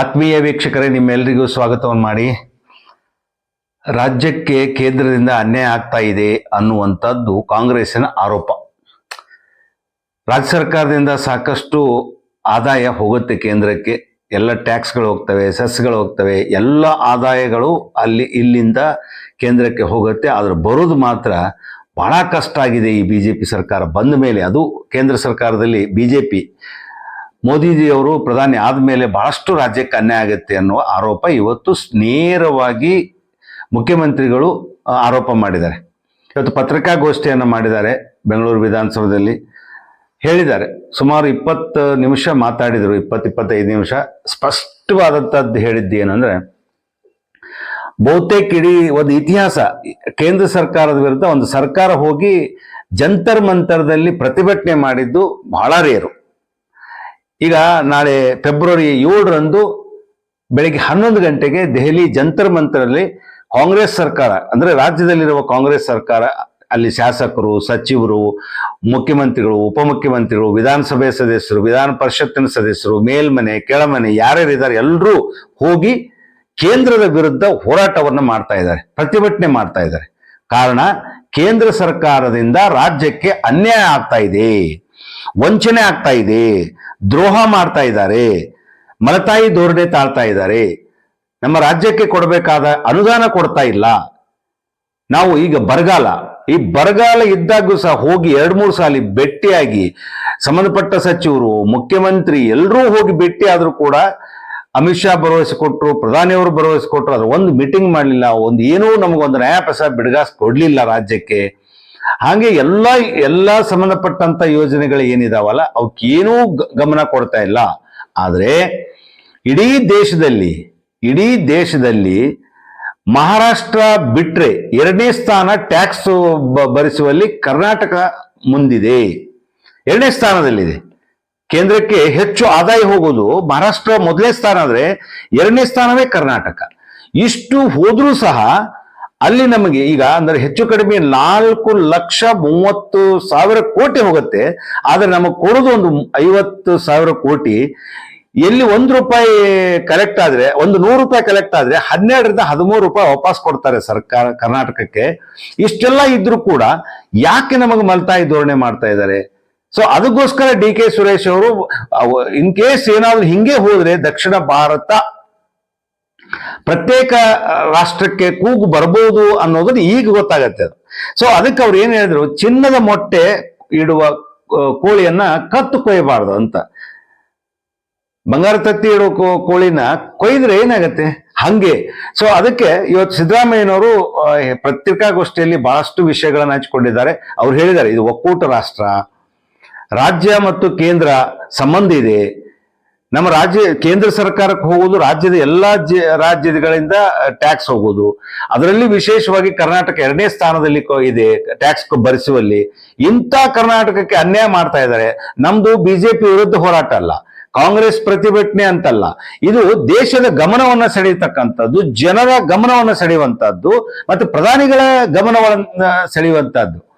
ಆತ್ಮೀಯ ವೀಕ್ಷಕರೇ ನಿಮ್ಮೆಲ್ಲರಿಗೂ ಸ್ವಾಗತವನ್ನು ಮಾಡಿ. ರಾಜ್ಯಕ್ಕೆ ಕೇಂದ್ರದಿಂದ ಅನ್ಯಾಯ ಆಗ್ತಾ ಇದೆ ಅನ್ನುವಂಥದ್ದು ಕಾಂಗ್ರೆಸ್ಸಿನ ಆರೋಪ. ರಾಜ್ಯ ಸರ್ಕಾರದಿಂದ ಸಾಕಷ್ಟು ಆದಾಯ ಹೋಗುತ್ತೆ ಕೇಂದ್ರಕ್ಕೆ. ಎಲ್ಲ ಟ್ಯಾಕ್ಸ್ಗಳು ಹೋಗ್ತವೆ ಸೆಸ್ಗಳು ಹೋಗ್ತವೆ, ಎಲ್ಲ ಆದಾಯಗಳು ಅಲ್ಲಿ ಇಲ್ಲಿಂದ ಕೇಂದ್ರಕ್ಕೆ ಹೋಗುತ್ತೆ. ಆದರೆ ಬರೋದು ಮಾತ್ರ ಬಹಳ ಕಷ್ಟ ಆಗಿದೆ ಈ ಬಿ ಜೆ ಪಿ ಸರ್ಕಾರ ಬಂದ ಮೇಲೆ. ಅದು ಕೇಂದ್ರ ಸರ್ಕಾರದಲ್ಲಿ ಬಿ ಜೆ ಪಿ ಮೋದಿಜಿಯವರು ಪ್ರಧಾನಿ ಆದಮೇಲೆ ಬಹಳಷ್ಟು ರಾಜ್ಯಕ್ಕೆ ಅನ್ಯಾಯ ಆಗುತ್ತೆ ಅನ್ನುವ ಆರೋಪ ಇವತ್ತು ನೇರವಾಗಿ ಮುಖ್ಯಮಂತ್ರಿಗಳು ಆರೋಪ ಮಾಡಿದ್ದಾರೆ. ಇವತ್ತು ಪತ್ರಿಕಾಗೋಷ್ಠಿಯನ್ನು ಮಾಡಿದ್ದಾರೆ, ಬೆಂಗಳೂರು ವಿಧಾನಸೌಧದಲ್ಲಿ ಹೇಳಿದ್ದಾರೆ. ಸುಮಾರು ಇಪ್ಪತ್ತು ನಿಮಿಷ ಮಾತಾಡಿದರು, ಇಪ್ಪತ್ತು, ಇಪ್ಪತ್ತೈದು ನಿಮಿಷ. ಸ್ಪಷ್ಟವಾದಂಥದ್ದು ಹೇಳಿದ್ದು ಏನಂದರೆ ಬಹುತೇಕ ಇಡೀ ಒಂದು ಇತಿಹಾಸ, ಕೇಂದ್ರ ಸರ್ಕಾರದ ವಿರುದ್ಧ ಒಂದು ಸರ್ಕಾರ ಹೋಗಿ ಜಂತರ್ ಮಂತರದಲ್ಲಿ ಪ್ರತಿಭಟನೆ ಮಾಡಿದ್ದು ಬಹಳ ರೇರು. ಈಗ ನಾಳೆ ಫೆಬ್ರವರಿ ಏಳರಂದು ಬೆಳಿಗ್ಗೆ ಹನ್ನೊಂದು ಗಂಟೆಗೆ ದೆಹಲಿ ಜಂತರ್ ಮಂತರಲ್ಲಿ ಕಾಂಗ್ರೆಸ್ ಸರ್ಕಾರ, ಅಂದರೆ ರಾಜ್ಯದಲ್ಲಿರುವ ಕಾಂಗ್ರೆಸ್ ಸರ್ಕಾರ, ಅಲ್ಲಿ ಶಾಸಕರು, ಸಚಿವರು, ಮುಖ್ಯಮಂತ್ರಿಗಳು, ಉಪಮುಖ್ಯಮಂತ್ರಿಗಳು, ವಿಧಾನಸಭೆ ಸದಸ್ಯರು, ವಿಧಾನ ಪರಿಷತ್ತಿನ ಸದಸ್ಯರು, ಮೇಲ್ಮನೆ, ಕೆಳಮನೆ ಯಾರ್ಯಾರಿದ್ದಾರೆ ಎಲ್ಲರೂ ಹೋಗಿ ಕೇಂದ್ರದ ವಿರುದ್ಧ ಹೋರಾಟವನ್ನು ಮಾಡ್ತಾ ಇದ್ದಾರೆ, ಪ್ರತಿಭಟನೆ ಮಾಡ್ತಾ ಇದ್ದಾರೆ. ಕಾರಣ ಕೇಂದ್ರ ಸರ್ಕಾರದಿಂದ ರಾಜ್ಯಕ್ಕೆ ಅನ್ಯಾಯ ಆಗ್ತಾ ಇದೆ, ವಂಚನೆ ಆಗ್ತಾ ಇದೆ. ದ್ರೋಹ ಮಾಡ್ತಾ ಇದ್ದಾರೆ, ಮಲತಾಯಿ ಧೋರಣೆ ತಾಳ್ತಾ ಇದ್ದಾರೆ, ನಮ್ಮ ರಾಜ್ಯಕ್ಕೆ ಕೊಡಬೇಕಾದ ಅನುದಾನ ಕೊಡ್ತಾ ಇಲ್ಲ. ನಾವು ಈಗ ಬರಗಾಲ, ಈ ಬರಗಾಲ ಇದ್ದಾಗೂ ಸಹ ಹೋಗಿ ಎರಡು ಮೂರು ಸಾಲಿ ಭೇಟಿಯಾಗಿ ಸಂಬಂಧಪಟ್ಟ ಸಚಿವರು, ಮುಖ್ಯಮಂತ್ರಿ ಎಲ್ಲರೂ ಹೋಗಿ ಭೇಟಿ ಆದರೂ ಕೂಡ ಅಮಿತ್ ಶಾ ಭರವಸೆ ಕೊಟ್ಟರು ಪ್ರಧಾನಿಯವರು ಭರವಸೆ ಕೊಟ್ಟರು ಅದು ಒಂದು ಮೀಟಿಂಗ್ ಮಾಡಲಿಲ್ಲ, ಒಂದು ಏನೂ ನಮಗೊಂದು ನ್ಯಾಯ ಬಿಡಗಾಸ್ ಬಿಡುಗಾಸ್ ಕೊಡ್ಲಿಲ್ಲ ರಾಜ್ಯಕ್ಕೆ. ಹಾಗೆ ಎಲ್ಲ ಎಲ್ಲ ಸಂಬಂಧಪಟ್ಟಂತ ಯೋಜನೆಗಳು ಏನಿದಾವಲ್ಲ ಅವಕ್ಕೇನೂ ಗಮನ ಕೊಡ್ತಾ ಇಲ್ಲ. ಆದರೆ ಇಡೀ ದೇಶದಲ್ಲಿ ಇಡೀ ದೇಶದಲ್ಲಿ ಮಹಾರಾಷ್ಟ್ರ ಬಿಟ್ರೆ ಎರಡನೇ ಸ್ಥಾನ ಟ್ಯಾಕ್ಸ್ ಭರಿಸುವಲ್ಲಿ ಕರ್ನಾಟಕ ಮುಂದಿದೆ. ಎರಡನೇ ಸ್ಥಾನದಲ್ಲಿದೆ. ಕೇಂದ್ರಕ್ಕೆ ಹೆಚ್ಚು ಆದಾಯ ಹೋಗೋದು ಮಹಾರಾಷ್ಟ್ರ ಮೊದಲನೇ ಸ್ಥಾನ ಆದರೆ ಎರಡನೇ ಸ್ಥಾನವೇ ಕರ್ನಾಟಕ. ಇಷ್ಟು ಹೋದರೂ ಸಹ ಅಲ್ಲಿ ನಮಗೆ ಈಗ ಅಂದ್ರೆ ಹೆಚ್ಚು ಕಡಿಮೆ ನಾಲ್ಕು ಲಕ್ಷ ಮೂವತ್ತು ಸಾವಿರ ಕೋಟಿ ಹೋಗುತ್ತೆ. ಆದ್ರೆ ನಮಗೆ ಕೊಡೋದು ಒಂದು ಐವತ್ತು ಸಾವಿರ ಕೋಟಿ. ಎಲ್ಲಿ ಒಂದು ರೂಪಾಯಿ ಕಲೆಕ್ಟ್ ಆದ್ರೆ, ಒಂದು ನೂರು ರೂಪಾಯಿ ಕಲೆಕ್ಟ್ ಆದ್ರೆ ಹನ್ನೆರಡರಿಂದ ಹದಿಮೂರು ರೂಪಾಯಿ ವಾಪಸ್ ಕೊಡ್ತಾರೆ ಸರ್ಕಾರ, ಕರ್ನಾಟಕಕ್ಕೆ. ಇಷ್ಟೆಲ್ಲ ಇದ್ರೂ ಕೂಡ ಯಾಕೆ ನಮಗೆ ಮಲ್ತಾಯಿ ಧೋರಣೆ ಮಾಡ್ತಾ ಇದ್ದಾರೆ? ಸೊ ಅದಕ್ಕೋಸ್ಕರ ಡಿ ಕೆ ಸುರೇಶ್ ಅವರು ಇನ್ ಕೇಸ್ ಏನಾದ್ರು ಹಿಂಗೆ ಹೋದ್ರೆ ದಕ್ಷಿಣ ಭಾರತ ಪ್ರತ್ಯೇಕ ರಾಷ್ಟ್ರಕ್ಕೆ ಕೂಗು ಬರ್ಬೋದು ಅನ್ನೋದನ್ನ ಈಗ ಗೊತ್ತಾಗತ್ತೆ ಅದು. ಸೊ ಅದಕ್ಕೆ ಅವ್ರು ಏನು ಹೇಳಿದ್ರು? ಚಿನ್ನದ ಮೊಟ್ಟೆ ಇಡುವ ಕೋಳಿಯನ್ನ ಕತ್ತು ಕೊಯ್ಯಬಾರ್ದು ಅಂತ. ಬಂಗಾರ ತತ್ತಿ ಇಡೋ ಕೋಳಿನ ಕೊಯ್ದ್ರೆ ಏನಾಗತ್ತೆ? ಹಂಗೆ. ಸೊ ಅದಕ್ಕೆ ಇವತ್ತು ಸಿದ್ದರಾಮಯ್ಯನವರು ಪತ್ರಿಕಾಗೋಷ್ಠಿಯಲ್ಲಿ ಬಹಳಷ್ಟು ವಿಷಯಗಳನ್ನು ಹಂಚಿಕೊಂಡಿದ್ದಾರೆ. ಅವ್ರು ಹೇಳಿದ್ದಾರೆ, ಇದು ಒಕ್ಕೂಟ ರಾಷ್ಟ್ರ, ರಾಜ್ಯ ಮತ್ತು ಕೇಂದ್ರ ಸಂಬಂಧ ಇದೆ. ನಮ್ಮ ರಾಜ್ಯ, ಕೇಂದ್ರ ಸರ್ಕಾರಕ್ಕೆ ಹೋಗೋದು ರಾಜ್ಯದ ಎಲ್ಲಾ ರಾಜ್ಯಗಳಿಂದ ಟ್ಯಾಕ್ಸ್ ಹೋಗೋದು. ಅದರಲ್ಲಿ ವಿಶೇಷವಾಗಿ ಕರ್ನಾಟಕ ಎರಡನೇ ಸ್ಥಾನದಲ್ಲಿ ಇದೆ ಟ್ಯಾಕ್ಸ್ ಭರಿಸುವಲ್ಲಿ. ಇಂಥ ಕರ್ನಾಟಕಕ್ಕೆ ಅನ್ಯಾಯ ಮಾಡ್ತಾ ಇದ್ದಾರೆ. ನಮ್ದು ಬಿಜೆಪಿ ವಿರುದ್ಧ ಹೋರಾಟ ಅಲ್ಲ. ಕಾಂಗ್ರೆಸ್ ಪ್ರತಿಭಟನೆ ಅಂತಲ್ಲ. ಇದು ದೇಶದ ಗಮನವನ್ನ ಸೆಳೆಯತಕ್ಕಂಥದ್ದು, ಜನರ ಗಮನವನ್ನ ಸೆಳೆಯುವಂತಹದ್ದು ಮತ್ತು ಪ್ರಧಾನಿಗಳ ಗಮನವನ್ನ ಸೆಳೆಯುವಂತದ್ದು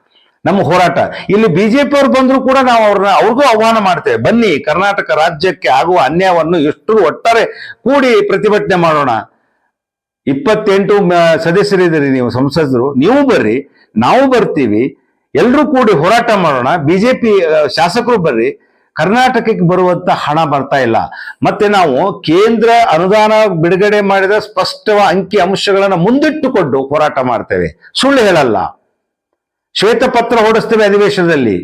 ನಮ್ಮ ಹೋರಾಟ. ಇಲ್ಲಿ ಬಿಜೆಪಿ ಅವ್ರು ಬಂದ್ರು ಕೂಡ ನಾವು ಅವ್ರನ್ನ, ಅವ್ರಿಗೂ ಆಹ್ವಾನ ಮಾಡ್ತೇವೆ. ಬನ್ನಿ, ಕರ್ನಾಟಕ ರಾಜ್ಯಕ್ಕೆ ಆಗುವ ಅನ್ಯಾಯವನ್ನು ಎಷ್ಟು ಒಟ್ಟಾರೆ ಕೂಡಿ ಪ್ರತಿಭಟನೆ ಮಾಡೋಣ. ಇಪ್ಪತ್ತೆಂಟು ಸದಸ್ಯರಿದ್ದೀರಿ ನೀವು, ಸಂಸದರು. ನೀವು ಬರ್ರಿ, ನಾವು ಬರ್ತೀವಿ. ಎಲ್ಲರೂ ಕೂಡಿ ಹೋರಾಟ ಮಾಡೋಣ. ಬಿಜೆಪಿ ಶಾಸಕರು ಬರ್ರಿ. ಕರ್ನಾಟಕಕ್ಕೆ ಬರುವಂತ ಹಣ ಬರ್ತಾ ಇಲ್ಲ. ಮತ್ತೆ ನಾವು ಕೇಂದ್ರ ಅನುದಾನ ಬಿಡುಗಡೆ ಮಾಡಿದ ಸ್ಪಷ್ಟ ಅಂಕಿ ಅಂಶಗಳನ್ನು ಮುಂದಿಟ್ಟುಕೊಂಡು ಹೋರಾಟ ಮಾಡ್ತೇವೆ. ಸುಳ್ಳು ಹೇಳಲ್ಲ. ಶ್ವೇತಪತ್ರ ಹೊಡಿಸ್ತೇವೆ ಅಧಿವೇಶನದಲ್ಲಿ.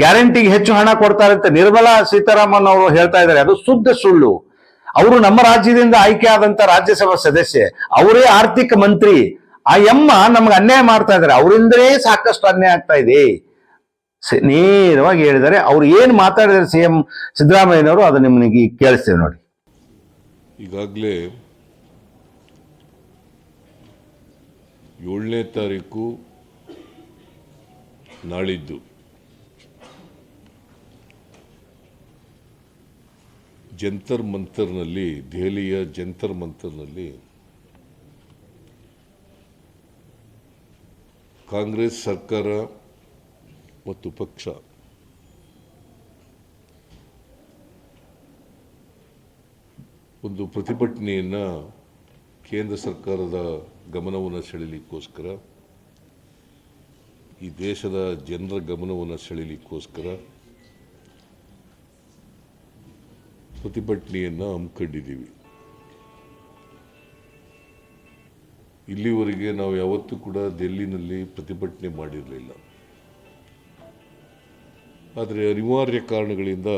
ಗ್ಯಾರಂಟಿಗೆ ಹೆಚ್ಚು ಹಣ ಕೊಡ್ತಾರೆ ಅಂತ ನಿರ್ಮಲಾ ಸೀತಾರಾಮನ್ ಅವರು ಹೇಳ್ತಾ ಇದ್ದಾರೆ. ಅದು ಶುದ್ಧ ಸುಳ್ಳು. ಅವರು ನಮ್ಮ ರಾಜ್ಯದಿಂದ ಆಯ್ಕೆ ಆದಂತ ರಾಜ್ಯಸಭಾ ಸದಸ್ಯೆ, ಅವರೇ ಆರ್ಥಿಕ ಮಂತ್ರಿ. ಆ ಯಮ್ಮ ನಮ್ಗೆ ಅನ್ಯಾಯ ಮಾಡ್ತಾ ಇದ್ದಾರೆ. ಅವರಿಂದಲೇ ಸಾಕಷ್ಟು ಅನ್ಯಾಯ ಆಗ್ತಾ ಇದೆ. ನೇರವಾಗಿ ಹೇಳಿದ್ದಾರೆ. ಅವ್ರು ಏನು ಮಾತಾಡಿದ್ದಾರೆ ಸಿ ಎಂ ಸಿದ್ದರಾಮಯ್ಯನವರು, ಅದು ನಿಮಗೆ ಕೇಳಿಸ್ತೇವೆ ನೋಡಿ. ಈಗಾಗಲೇ ಏಳನೇ ತಾರೀಕು ನಾಳಿದ್ದು. ಜಂತರ್ ಮಂತರ್ನಲ್ಲಿ, ದೆಹಲಿಯ ಜಂತರ್ ಮಂತರ್ನಲ್ಲಿ ಕಾಂಗ್ರೆಸ್ ಸರ್ಕಾರ ಮತ್ತು ಪಕ್ಷ ಒಂದು ಪ್ರತಿಭಟನೆಯನ್ನು ಕೇಂದ್ರ ಸರ್ಕಾರದ ಗಮನವನ್ನು ಸೆಳೆಯಲಿಕ್ಕೋಸ್ಕರ ಈ ದೇಶದ ಜನರ ಗಮನವನ್ನು ಸೆಳೆಯಲಿಕ್ಕೋಸ್ಕರ ಪ್ರತಿಭಟನೆಯನ್ನು ಹಮ್ಮಿಕೊಂಡಿದ್ದೀವಿ. ಇಲ್ಲಿವರೆಗೆ ನಾವು ಯಾವತ್ತೂ ಕೂಡ ದೆಲ್ಲಿನಲ್ಲಿ ಪ್ರತಿಭಟನೆ ಮಾಡಿರಲಿಲ್ಲ. ಆದರೆ ಅನಿವಾರ್ಯ ಕಾರಣಗಳಿಂದ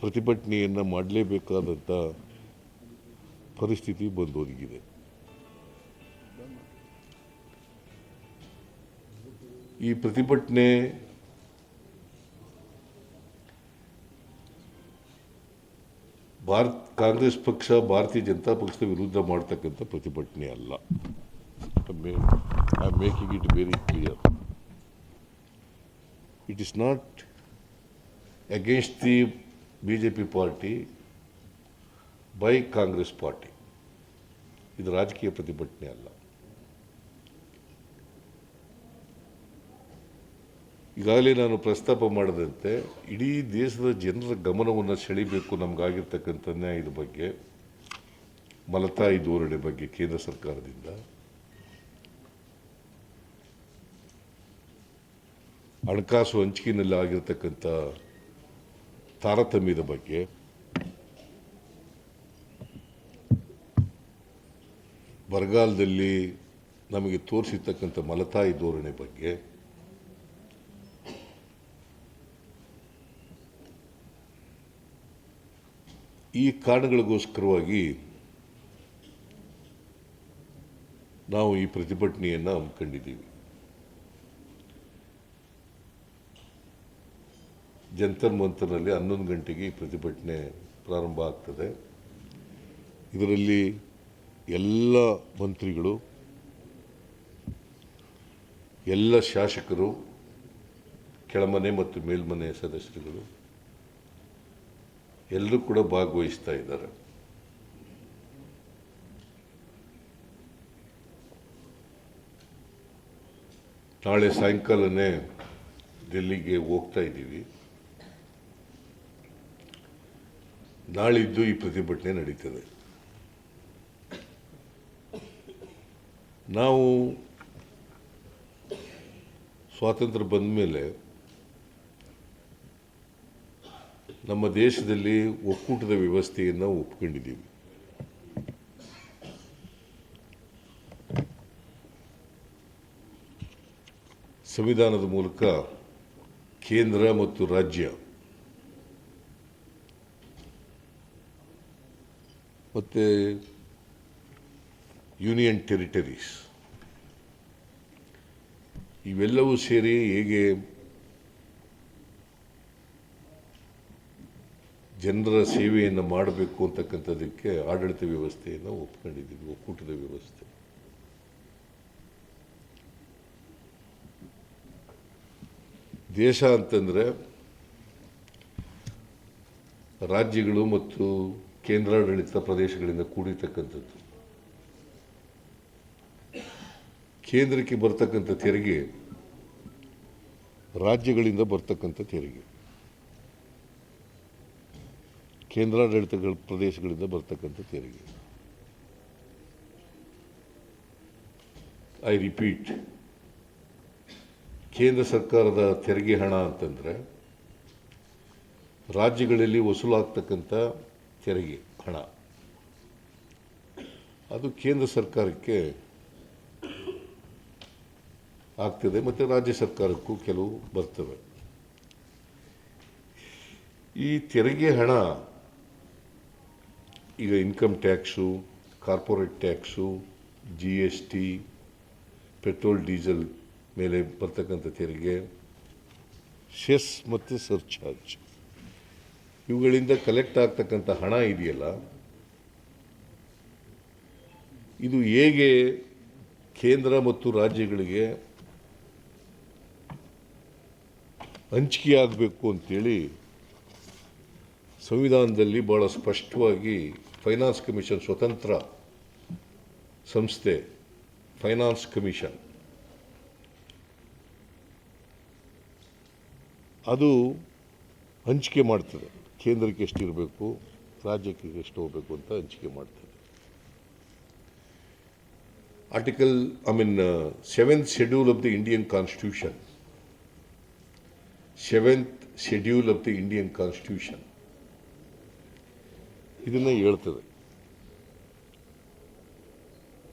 ಪ್ರತಿಭಟನೆಯನ್ನು ಮಾಡಲೇಬೇಕಾದಂಥ ಪರಿಸ್ಥಿತಿ ಬಂದೊದಗಿದೆ. ಈ ಪ್ರತಿಭಟನೆ ಭಾರತ್, ಕಾಂಗ್ರೆಸ್ ಪಕ್ಷ, ಭಾರತೀಯ ಜನತಾ ಪಕ್ಷದ ವಿರುದ್ಧ ಮಾಡ್ತಕ್ಕಂಥ ಪ್ರತಿಭಟನೆ ಅಲ್ಲ. I making it very clear it is not against the B J P party by Congress party ಇದು ರಾಜಕೀಯ ಪ್ರತಿಭಟನೆ ಅಲ್ಲ. ಈಗಾಗಲೇ ನಾನು ಪ್ರಸ್ತಾಪ ಮಾಡದಂತೆ ಇಡೀ ದೇಶದ ಜನರ ಗಮನವನ್ನು ಸೆಳೀಬೇಕು ನಮಗಾಗಿರ್ತಕ್ಕಂಥ ನ್ಯಾಯದ ಬಗ್ಗೆ ಮಲತಾಯಿ ಧೋರಣೆ ಬಗ್ಗೆ ಕೇಂದ್ರ ಸರ್ಕಾರದಿಂದ. ಹಣಕಾಸು ಹಂಚಿಕೆಯಲ್ಲಿ ಆಗಿರ್ತಕ್ಕಂಥ ತಾರತಮ್ಯದ ಬಗ್ಗೆ, ಬರಗಾಲದಲ್ಲಿ ನಮಗೆ ತೋರಿಸಿರ್ತಕ್ಕಂಥ ಮಲತಾಯಿ ಧೋರಣೆ ಬಗ್ಗೆ ಈ ಕಾರಣಗಳಿಗೋಸ್ಕರವಾಗಿ ನಾವು ಈ ಪ್ರತಿಭಟನೆಯನ್ನು ಹಮ್ಮಿಕೊಂಡಿದ್ದೀವಿ ಜಂತರ್ ಮಂತರ್ನಲ್ಲಿ ಹನ್ನೊಂದು ಗಂಟೆಗೆ ಈ ಪ್ರತಿಭಟನೆ ಪ್ರಾರಂಭ ಆಗ್ತದೆ. ಇದರಲ್ಲಿ ಎಲ್ಲ ಮಂತ್ರಿಗಳು, ಎಲ್ಲ ಶಾಸಕರು, ಕೆಳಮನೆ ಮತ್ತು ಮೇಲ್ಮನೆ ಸದಸ್ಯರುಗಳು ಎಲ್ಲರೂ ಕೂಡ ಭಾಗವಹಿಸ್ತಾ ಇದ್ದಾರೆ. ನಾಳೆ ಸಾಯಂಕಾಲನೇ ಡೆಲ್ಲಿಗೆ ಹೋಗ್ತಾ ಇದ್ದೀವಿ. ನಾಳಿದ್ದು ಈ ಪ್ರತಿಭಟನೆ ನಡೀತದೆ. ನಾವು ಸ್ವಾತಂತ್ರ್ಯ ಬಂದ ಮೇಲೆ ನಮ್ಮ ದೇಶದಲ್ಲಿ ಒಕ್ಕೂಟದ ವ್ಯವಸ್ಥೆಯನ್ನು ಒಪ್ಕೊಂಡಿದ್ದೀವಿ. ಸಂವಿಧಾನದ ಮೂಲಕ ಕೇಂದ್ರ ಮತ್ತು ರಾಜ್ಯ ಮತ್ತು ಯೂನಿಯನ್ ಟೆರಿಟರೀಸ್ ಇವೆಲ್ಲವೂ ಸೇರಿ ಹೇಗೆ ಜನರ ಸೇವೆಯನ್ನು ಮಾಡಬೇಕು ಅಂತಕ್ಕಂಥದ್ದಕ್ಕೆ ಆಡಳಿತ ವ್ಯವಸ್ಥೆಯನ್ನು ಒಪ್ಕೊಂಡಿದ್ದೀವಿ, ಒಕ್ಕೂಟದ ವ್ಯವಸ್ಥೆ. ದೇಶ ಅಂತಂದರೆ ರಾಜ್ಯಗಳು ಮತ್ತು ಕೇಂದ್ರಾಡಳಿತ ಪ್ರದೇಶಗಳಿಂದ ಕೂಡಿರ್ತಕ್ಕಂಥದ್ದು. ಕೇಂದ್ರಕ್ಕೆ ಬರ್ತಕ್ಕಂಥ ತೆರಿಗೆ ರಾಜ್ಯಗಳಿಂದ ಬರ್ತಕ್ಕಂಥ ತೆರಿಗೆ. ಕೇಂದ್ರಾಡಳಿತಗಳ ಪ್ರದೇಶಗಳಿಂದ ಬರ್ತಕ್ಕಂಥ ತೆರಿಗೆ. ಐ ರಿಪೀಟ್ ಕೇಂದ್ರ ಸರ್ಕಾರದ ತೆರಿಗೆ ಹಣ ಅಂತಂದರೆ ರಾಜ್ಯಗಳಲ್ಲಿ ವಸೂಲಾಗ್ತಕ್ಕಂಥ ತೆರಿಗೆ ಹಣ. ಅದು ಕೇಂದ್ರ ಸರ್ಕಾರಕ್ಕೆ ಆಗ್ತದೆ ಮತ್ತು ರಾಜ್ಯ ಸರ್ಕಾರಕ್ಕೂ ಕೆಲವು ಬರ್ತವೆ. ಈ ತೆರಿಗೆ ಹಣ ಈಗ income tax corporate tax G S T petrol diesel ಮೇಲೆ ಬರ್ತಕ್ಕಂಥ ತೆರಿಗೆ ಸೆಸ್ ಮತ್ತು ಸರ್ಚಾರ್ಜ್ ಇವುಗಳಿಂದ ಕಲೆಕ್ಟ್ ಆಗ್ತಕ್ಕಂಥ ಹಣ ಇದೆಯಲ್ಲ, ಇದು ಹೇಗೆ ಕೇಂದ್ರ ಮತ್ತು ರಾಜ್ಯಗಳಿಗೆ ಹಂಚಿಕೆ ಆಗಬೇಕು ಅಂತೇಳಿ ಸಂವಿಧಾನದಲ್ಲಿ ಭಾಳ ಸ್ಪಷ್ಟವಾಗಿ ಫೈನಾನ್ಸ್ ಕಮಿಷನ್ ಸ್ವತಂತ್ರ ಸಂಸ್ಥೆ, ಫೈನಾನ್ಸ್ ಕಮಿಷನ್. ಅದು ಹಂಚಿಕೆ ಮಾಡ್ತದೆ. ಕೇಂದ್ರಕ್ಕೆ ಎಷ್ಟು ಇರಬೇಕು ರಾಜ್ಯಕ್ಕೆ ಎಷ್ಟು ಹೋಗಬೇಕು ಅಂತ ಹಂಚಿಕೆ ಮಾಡ್ತದೆ. Article I mean seventh schedule of the Indian constitution seventh schedule of the Indian constitution ಇದನ್ನು ಹೇಳ್ತದೆ.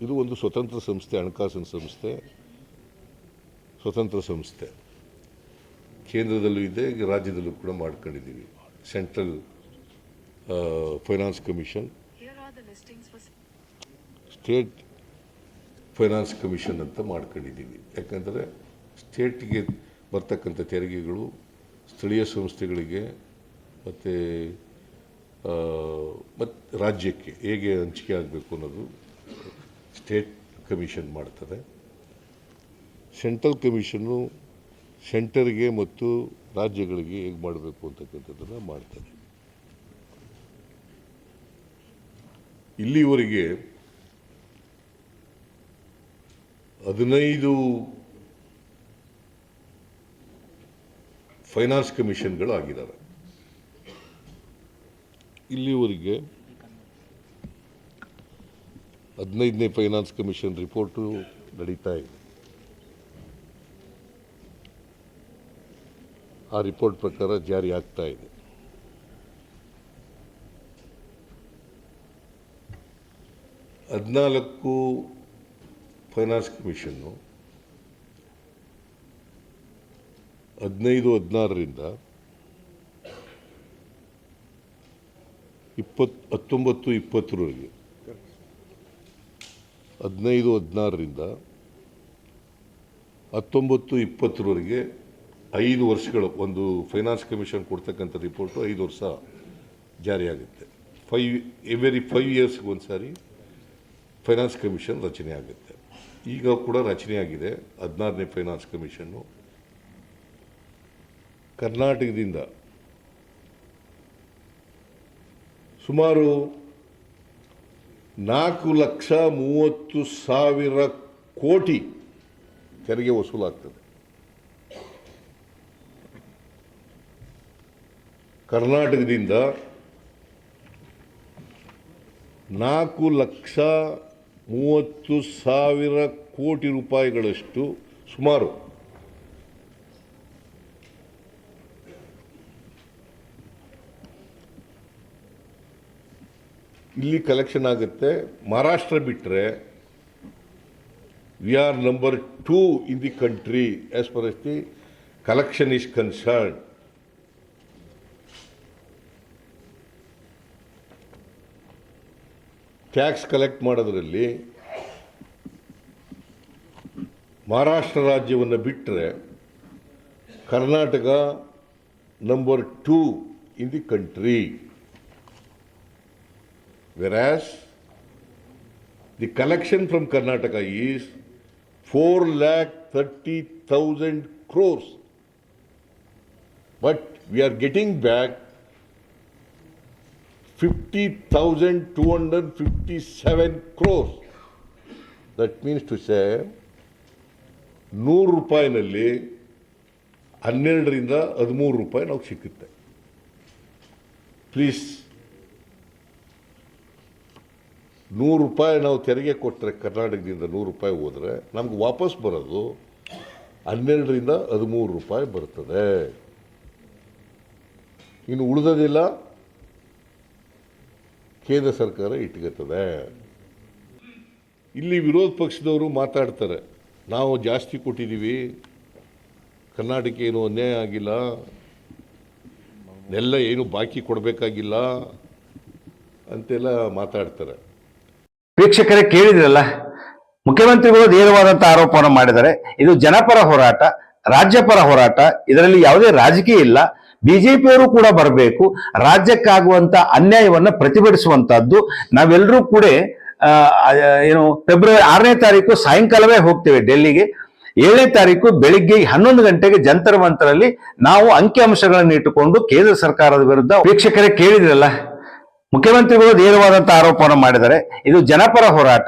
ಇದು ಒಂದು ಸ್ವತಂತ್ರ ಸಂಸ್ಥೆ, ಹಣಕಾಸಿನ ಸಂಸ್ಥೆ, ಸ್ವತಂತ್ರ ಸಂಸ್ಥೆ. ಕೇಂದ್ರದಲ್ಲೂ ಇದೆ, ರಾಜ್ಯದಲ್ಲೂ ಕೂಡ ಮಾಡ್ಕೊಂಡಿದ್ದೀವಿ. Central finance commission. State finance commission ಅಂತ ಮಾಡ್ಕೊಂಡಿದ್ದೀವಿ. ಯಾಕಂದರೆ ಸ್ಟೇಟ್ಗೆ ಬರ್ತಕ್ಕಂಥ ತೆರಿಗೆಗಳು ಸ್ಥಳೀಯ ಸಂಸ್ಥೆಗಳಿಗೆ ಮತ್ತು ಮತ್ತು ರಾಜ್ಯಕ್ಕೆ ಹೇಗೆ ಹಂಚಿಕೆ ಆಗಬೇಕು ಅನ್ನೋದು ಸ್ಟೇಟ್ ಕಮಿಷನ್ ಮಾಡ್ತದೆ. ಸೆಂಟ್ರಲ್ ಕಮಿಷನ್ನು ಸೆಂಟರ್ಗೆ ಮತ್ತು ರಾಜ್ಯಗಳಿಗೆ ಹೇಗೆ ಮಾಡಬೇಕು ಅಂತಕ್ಕಂಥದ್ದನ್ನು ಮಾಡ್ತದೆ. ಇಲ್ಲಿವರೆಗೆ ಹದಿನೈದು ಫೈನಾನ್ಸ್ ಕಮಿಷನ್ಗಳು ಆಗಿದ್ದಾವೆ ಇಲ್ಲಿವರೆಗೆ ಹದಿನೈದನೇ ಫೈನಾನ್ಸ್ ಕಮಿಷನ್ ರಿಪೋರ್ಟು ನಡೀತಾ ಇದೆ. ಆ ರಿಪೋರ್ಟ್ ಪ್ರಕಾರ ಜಾರಿ ಆಗ್ತಾ ಇದೆ. ಹದಿನಾಲ್ಕು ಫೈನಾನ್ಸ್ ಕಮಿಷನ್ನು ಹದಿನೈದು ಹದಿನಾರರಿಂದ ಇಪ್ಪತ್ತು ಹತ್ತೊಂಬತ್ತು ಇಪ್ಪತ್ತರವರೆಗೆ. ಹದಿನೈದು, ಹದಿನಾರರಿಂದ ಹತ್ತೊಂಬತ್ತು, ಇಪ್ಪತ್ತರವರೆಗೆ ಐದು ವರ್ಷಗಳು ಒಂದು ಫೈನಾನ್ಸ್ ಕಮಿಷನ್ ಕೊಡ್ತಕ್ಕಂಥ ರಿಪೋರ್ಟು ಐದು ವರ್ಷ ಜಾರಿಯಾಗುತ್ತೆ. ಫೈವ್ ಎವ್ರಿ ಫೈವ್ ಇಯರ್ಸ್ಗೆ ಒಂದು ಸಾರಿ ಫೈನಾನ್ಸ್ ಕಮಿಷನ್ ರಚನೆ ಆಗುತ್ತೆ. ಈಗ ಕೂಡ ರಚನೆ ಆಗಿದೆ. ಹದಿನಾರನೇ ಫೈನಾನ್ಸ್ ಕಮಿಷನ್ನು ಕರ್ನಾಟಕದಿಂದ ಸುಮಾರು ನಾಲ್ಕು ಲಕ್ಷ ಮೂವತ್ತು ಸಾವಿರ ಕೋಟಿ ತೆರಿಗೆ ವಸೂಲಾಗ್ತದೆ. ಕರ್ನಾಟಕದಿಂದ ನಾಲ್ಕು ಲಕ್ಷ ಮೂವತ್ತು ಸಾವಿರ ಕೋಟಿ ರೂಪಾಯಿಗಳಷ್ಟು ಸುಮಾರು ಇಲ್ಲಿ ಕಲೆಕ್ಷನ್ ಆಗುತ್ತೆ. ಮಹಾರಾಷ್ಟ್ರ ಬಿಟ್ಟರೆ we are number two in the country as per as the collection is concern tax collect ಮಾಡೋದ್ರಲ್ಲಿ ಮಹಾರಾಷ್ಟ್ರ ರಾಜ್ಯವನ್ನು ಬಿಟ್ಟರೆ Karnataka number two in the country whereas the collection from Karnataka is 4 lakh 30,000 crores. But we are getting back 50,257 crores. That means to say, ನೂರು ರೂಪಾಯಿನಲ್ಲಿ ಹನ್ನೆರಡರಿಂದ ಹದಿಮೂರು ರೂಪಾಯಿ ನಾವು ಸಿಕ್ಕುತ್ತೆ please ನೂರು ರೂಪಾಯಿ ನಾವು ತೆರಿಗೆ ಕೊಟ್ಟರೆ ಕರ್ನಾಟಕದಿಂದ ನೂರು ರೂಪಾಯಿ ಹೋದರೆ ನಮ್ಗೆ ವಾಪಸ್ ಬರೋದು ಹನ್ನೆರಡರಿಂದ ಹದಿಮೂರು ರೂಪಾಯಿ ಬರ್ತದೆ. ಇನ್ನು ಉಳಿದೋದಿಲ್ಲ, ಕೇಂದ್ರ ಸರ್ಕಾರ ಇಟ್ಕೊತದೆ. ಇಲ್ಲಿ ವಿರೋಧ ಪಕ್ಷದವರು ಮಾತಾಡ್ತಾರೆ, ನಾವು ಜಾಸ್ತಿ ಕೊಟ್ಟಿದ್ದೀವಿ, ಕರ್ನಾಟಕ ಏನು ಅನ್ಯಾಯ ಆಗಿಲ್ಲ, ನೆಲ್ಲ ಏನು ಬಾಕಿ ಕೊಡಬೇಕಾಗಿಲ್ಲ ಅಂತೆಲ್ಲ ಮಾತಾಡ್ತಾರೆ. ವೀಕ್ಷಕರೇ ಕೇಳಿದ್ರಲ್ಲ, ಮುಖ್ಯಮಂತ್ರಿಗಳು ನೇರವಾದಂತ ಆರೋಪವನ್ನು ಮಾಡಿದರೆ ಇದು ಜನಪರ ಹೋರಾಟ, ರಾಜ್ಯಪರ ಹೋರಾಟ. ಇದರಲ್ಲಿ ಯಾವುದೇ ರಾಜಕೀಯ ಇಲ್ಲ. ಬಿಜೆಪಿಯವರು ಕೂಡ ಬರಬೇಕು. ರಾಜ್ಯಕ್ಕಾಗುವಂತ ಅನ್ಯಾಯವನ್ನು ಪ್ರತಿಭಟಿಸುವಂತಹದ್ದು. ನಾವೆಲ್ಲರೂ ಕೂಡ ಏನು, ಫೆಬ್ರವರಿ ಆರನೇ ತಾರೀಕು ಸಾಯಂಕಾಲವೇ ಹೋಗ್ತೇವೆ ಡೆಲ್ಲಿಗೆ. ಏಳನೇ ತಾರೀಕು ಬೆಳಿಗ್ಗೆ ಹನ್ನೊಂದು ಗಂಟೆಗೆ ಜಂತರ್ ಮಂತರಲ್ಲಿ ನಾವು ಅಂಕಿಅಂಶಗಳನ್ನು ಇಟ್ಟುಕೊಂಡು ಕೇಂದ್ರ ಸರ್ಕಾರದ ವಿರುದ್ಧ ವೀಕ್ಷಕರೇ ಕೇಳಿದ್ರಲ್ಲ ಮುಖ್ಯಮಂತ್ರಿಗಳು ನೇರವಾದಂತಹ ಆರೋಪವನ್ನು ಮಾಡಿದ್ದಾರೆ ಇದು ಜನಪರ ಹೋರಾಟ,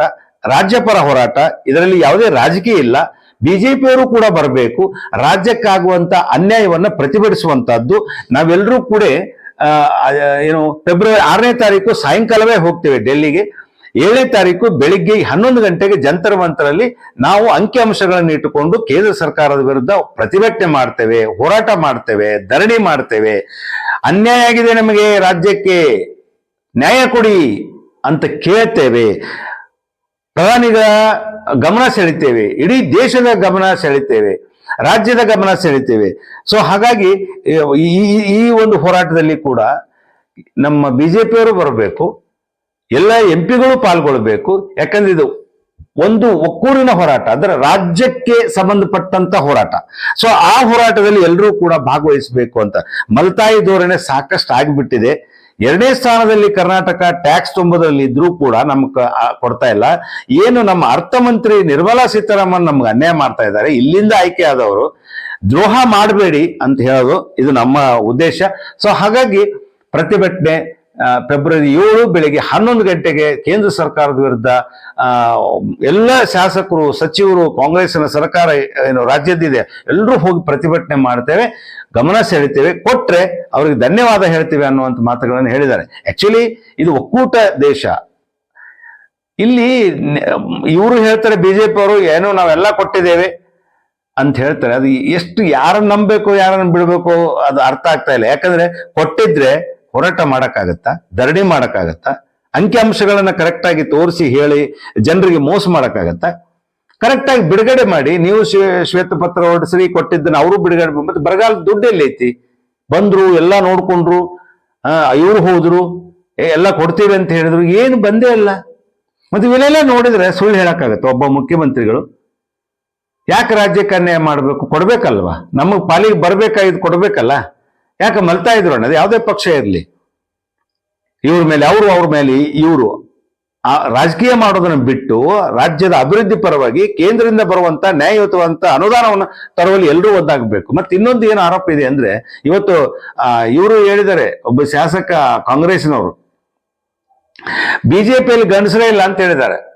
ರಾಜ್ಯಪರ ಹೋರಾಟ, ಇದರಲ್ಲಿ ಯಾವುದೇ ರಾಜಕೀಯ ಇಲ್ಲ. ಬಿಜೆಪಿಯವರು ಕೂಡ ಬರಬೇಕು, ರಾಜ್ಯಕ್ಕಾಗುವಂತ ಅನ್ಯಾಯವನ್ನು ಪ್ರತಿಭಟಿಸುವಂತಹದ್ದು. ನಾವೆಲ್ಲರೂ ಕೂಡ ಏನು, ಫೆಬ್ರವರಿ ಆರನೇ ತಾರೀಕು ಸಾಯಂಕಾಲವೇ ಹೋಗ್ತೇವೆ ಡೆಲ್ಲಿಗೆ. ಏಳನೇ ತಾರೀಕು ಬೆಳಿಗ್ಗೆ ಹನ್ನೊಂದು ಗಂಟೆಗೆ ಜಂತರ ಮಂತರಲ್ಲಿ ನಾವು ಅಂಕಿಅಂಶಗಳನ್ನು ಇಟ್ಟುಕೊಂಡು ಕೇಂದ್ರ ಸರ್ಕಾರದ ವಿರುದ್ಧ ಪ್ರತಿಭಟನೆ ಮಾಡ್ತೇವೆ, ಹೋರಾಟ ಮಾಡ್ತೇವೆ, ಧರಣಿ ಮಾಡ್ತೇವೆ. ಅನ್ಯಾಯ ಆಗಿದೆ ನಮಗೆ ರಾಜ್ಯಕ್ಕೆ. ನ್ಯಾಯ ಕೊಡಿ ಅಂತ ಕೇಳ್ತೇವೆ. ಪ್ರಧಾನಿಗಳ ಗಮನ ಸೆಳಿತೇವೆ. ಇಡೀ ದೇಶದ ಗಮನ ಸೆಳಿತೇವೆ. ರಾಜ್ಯದ ಗಮನ ಸೆಳಿತೇವೆ. ಸೊ ಹಾಗಾಗಿ ಈ ಒಂದು ಹೋರಾಟದಲ್ಲಿ ಕೂಡ ನಮ್ಮ ಬಿಜೆಪಿಯವರು ಬರಬೇಕು. ಎಲ್ಲ ಎಂ ಪಿಗಳು ಪಾಲ್ಗೊಳ್ಬೇಕು ಯಾಕಂದ್ರೆ ಇದು ಒಂದು ಒಕ್ಕೂರಿನ ಹೋರಾಟ. ಅಂದ್ರೆ ರಾಜ್ಯಕ್ಕೆ ಸಂಬಂಧಪಟ್ಟಂತ ಹೋರಾಟ. ಸೊ ಆ ಹೋರಾಟದಲ್ಲಿ ಎಲ್ಲರೂ ಕೂಡ ಭಾಗವಹಿಸಬೇಕು ಅಂತ. ಮಲ್ತಾಯಿ ಧೋರಣೆ ಸಾಕಷ್ಟು ಆಗಿಬಿಟ್ಟಿದೆ. ಎರಡನೇ ಸ್ಥಾನದಲ್ಲಿ ಕರ್ನಾಟಕ ಟ್ಯಾಕ್ಸ್ ತುಂಬುದರಲ್ಲಿ ಇದ್ರೂ ಕೂಡ ನಮ್ಗೆ ಕೊಡ್ತಾ ಇಲ್ಲ. ಏನು ನಮ್ಮ ಅರ್ಥಮಂತ್ರಿ ನಿರ್ಮಲಾ ಸೀತಾರಾಮನ್ ನಮ್ಗೆ ಅನ್ಯಾಯ ಮಾಡ್ತಾ ಇದ್ದಾರೆ. ಇಲ್ಲಿಂದ ಆಯ್ಕೆ ಆದವರು ದ್ರೋಹ ಮಾಡಬೇಡಿ ಅಂತ ಹೇಳೋದು ಇದು ನಮ್ಮ ಉದ್ದೇಶ. ಸೊ ಹಾಗಾಗಿ ಪ್ರತಿಭಟನೆ ಫೆಬ್ರವರಿ ಏಳು ಬೆಳಿಗ್ಗೆ ಹನ್ನೊಂದು ಗಂಟೆಗೆ ಕೇಂದ್ರ ಸರ್ಕಾರದ ವಿರುದ್ಧ ಎಲ್ಲ ಶಾಸಕರು, ಸಚಿವರು ಕಾಂಗ್ರೆಸ್ನ ಸರ್ಕಾರ ಏನು ರಾಜ್ಯದ್ದಿದೆ, ಎಲ್ಲರೂ ಹೋಗಿ ಪ್ರತಿಭಟನೆ ಮಾಡ್ತೇವೆ, ಗಮನ ಸೆಳಿತೇವೆ ಕೊಟ್ಟರೆ ಅವರಿಗೆ ಧನ್ಯವಾದ ಹೇಳ್ತೇವೆ ಅನ್ನುವಂಥ ಮಾತುಗಳನ್ನು ಹೇಳಿದ್ದಾರೆ. ಆ್ಯಕ್ಚುಲಿ ಇದು ಒಕ್ಕೂಟ ದೇಶ. ಇಲ್ಲಿ ಇವರು ಹೇಳ್ತಾರೆ ಬಿ ಜೆ ಅವರು ಏನೋ ನಾವೆಲ್ಲ ಕೊಟ್ಟಿದ್ದೇವೆ ಅಂತ ಹೇಳ್ತಾರೆ. ಅದು ಎಷ್ಟು ಯಾರನ್ನು ನಂಬಬೇಕು, ಯಾರನ್ನು ಬಿಡಬೇಕು ಅದು ಅರ್ಥ ಆಗ್ತಾ ಇಲ್ಲ. ಯಾಕಂದ್ರೆ ಕೊಟ್ಟಿದ್ರೆ ಹೋರಾಟ ಮಾಡಕ್ಕಾಗತ್ತಾ? ಧರಣಿ ಮಾಡಕ್ಕಾಗತ್ತಾ? ಅಂಕಿಅಂಶಗಳನ್ನ ಕರೆಕ್ಟ್ ಆಗಿ ತೋರಿಸಿ ಹೇಳಿ, ಜನರಿಗೆ ಮೋಸ ಮಾಡಕ್ಕಾಗತ್ತಾ? ಕರೆಕ್ಟ್ ಆಗಿ ಬಿಡುಗಡೆ ಮಾಡಿ, ನೀವು ಶ್ವೇ- ಶ್ವೇತಪತ್ರ ಹೊರಡಿಸಿ ಕೊಟ್ಟಿದ್ದನ್ನ ಅವರು ಬಿಡುಗಡೆ ಮತ್ತು ಬರಗಾಲ ದುಡ್ಡು ಎಲ್ಲೈತಿ? ಬಂದ್ರು, ಎಲ್ಲ ನೋಡ್ಕೊಂಡ್ರು ಇವ್ರು ಹೋದ್ರು ಎಲ್ಲ ಕೊಡ್ತೀವಿ ಅಂತ ಹೇಳಿದ್ರು, ಏನು ಬಂದೇ ಇಲ್ಲ. ಮತ್ತೆ ಇವನ್ನೆಲ್ಲ ನೋಡಿದ್ರೆ ಸುಳ್ಳು ಹೇಳಕ್ಕಾಗತ್ತೆ, ಒಬ್ಬ ಮುಖ್ಯಮಂತ್ರಿಗಳು. ಯಾಕೆ ರಾಜ್ಯಕ್ಕೆ ಅನ್ಯಾಯ ಮಾಡಬೇಕು? ಕೊಡ್ಬೇಕಲ್ವಾ? ನಮಗೆ ಪಾಲಿಗೆ ಬರ್ಬೇಕಾಗಿದ್ದು ಕೊಡ್ಬೇಕಲ್ಲ? ಯಾಕೆ ಮಲ್ತಾ ಇದ್ರು ಅನ್ನೋದು ಯಾವುದೇ ಪಕ್ಷ ಇರಲಿ. ಇವ್ರ ಮೇಲೆ, ಅವರು ಅವ್ರ ಮೇಲೆ, ಇವರು. ಆ ರಾಜಕೀಯ ಮಾಡೋದನ್ನು ಬಿಟ್ಟು ರಾಜ್ಯದ ಅಭಿವೃದ್ಧಿ ಪರವಾಗಿ ಕೇಂದ್ರದಿಂದ ಬರುವಂತ ನ್ಯಾಯಯುತವಂತ ಅನುದಾನವನ್ನು ತರುವಲ್ಲಿ ಎಲ್ಲರೂ ಒದ್ದಾಗಬೇಕು. ಮತ್ತೆ ಇನ್ನೊಂದು ಏನು ಆರೋಪ ಇದೆ ಅಂದ್ರೆ, ಇವತ್ತು ಇವರು ಹೇಳಿದ್ದಾರೆ, ಒಬ್ಬ ಶಾಸಕ ಕಾಂಗ್ರೆಸ್ನವರು. ಬಿಜೆಪಿಯಲ್ಲಿ ಗಂಡಸರೇ ಇಲ್ಲ ಅಂತ ಹೇಳಿದ್ದಾರೆ.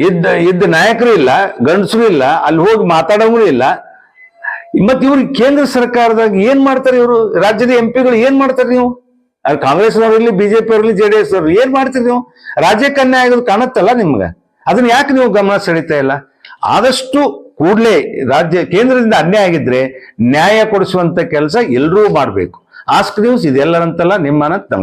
ಇದ್ದ ಇದ್ದ ನಾಯಕರು ಇಲ್ಲ, ಗಂಡಸರು ಇಲ್ಲ, ಅಲ್ಲಿ ಹೋಗಿ ಮಾತಾಡೋರು ಇಲ್ಲ. ಮತ್ತೆ ಇವ್ರು ಕೇಂದ್ರ ಸರ್ಕಾರದಾಗ ಏನ್ ಮಾಡ್ತಾರೆ ಇವರು? ರಾಜ್ಯದ ಎಂ ಪಿಗಳು ಏನ್ ಮಾಡ್ತಾರೆ ನೀವು? ಕಾಂಗ್ರೆಸ್ ಇರ್ಲಿ ಬಿಜೆಪಿ ಅವ್ರಲ್ಲಿ ಜೆ ಡಿ ಎಸ್ ಅವ್ರು ಏನ್ ಮಾಡ್ತೀರಿ ನೀವು? ರಾಜ್ಯಕ್ಕೆ ಆಗೋದು ಕಾಣುತ್ತಲ್ಲ ನಿಮ್ಗೆ? ಅದನ್ನ ಯಾಕೆ ನೀವು ಗಮನ ಸೆಳೀತಾ ಇಲ್ಲ? ಆದಷ್ಟು ಕೂಡಲೇ ರಾಜ್ಯ, ಕೇಂದ್ರದಿಂದ ಅನ್ಯಾಯ ಆಗಿದ್ರೆ ನ್ಯಾಯ ಕೊಡಿಸುವಂತ ಕೆಲಸ ಎಲ್ಲರೂ ಮಾಡಬೇಕು. ಆಸ್ಕ್ ನ್ಯೂಸ್ ಇದೆಲ್ಲರಂತಲ್ಲ, ನಿಮ್ಮನ್ನ ನಮಸ್ಕಾರ